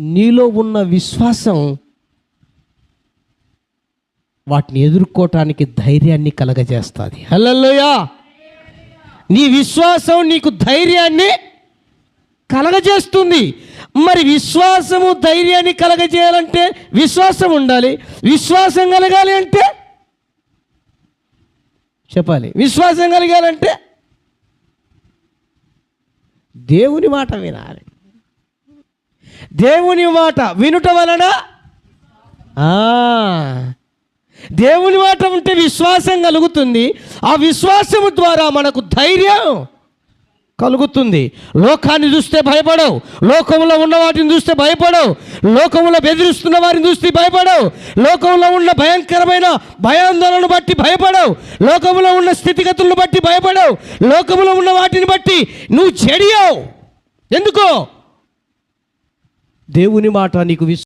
నీలో ఉన్న విశ్వాసం వాటిని ఎదుర్కోవటానికి ధైర్యాన్ని కలగజేస్తుంది. హల్లెలూయా! నీ విశ్వాసం నీకు ధైర్యాన్ని కలగజేస్తుంది. మరి విశ్వాసము ధైర్యాన్ని కలగజేయాలంటే విశ్వాసం ఉండాలి. విశ్వాసం కలగాలి అంటే చెప్పాలి. విశ్వాసం కలగాలంటే దేవుని మాట వినాలి. దేవుని మాట వినుట వలన? దేవుని మాట ఉంటే విశ్వాసం కలుగుతుంది. ఆ విశ్వాసము ద్వారా మనకు ధైర్యం కలుగుతుంది. లోకాన్ని చూస్తే భయపడవు. లోకంలో ఉన్న వాటిని చూస్తే భయపడవు. లోకంలో బెదిరిస్తున్న వారిని చూస్తే భయపడవు. లోకంలో ఉన్న భయంకరమైన భయాందోళనను బట్టి భయపడవు. లోకంలో ఉన్న స్థితిగతులను బట్టి భయపడవు. లోకంలో ఉన్న వాటిని బట్టి నువ్వు చెడియావు. ఎందుకో? దేవుని మాట నీకు విశ్వ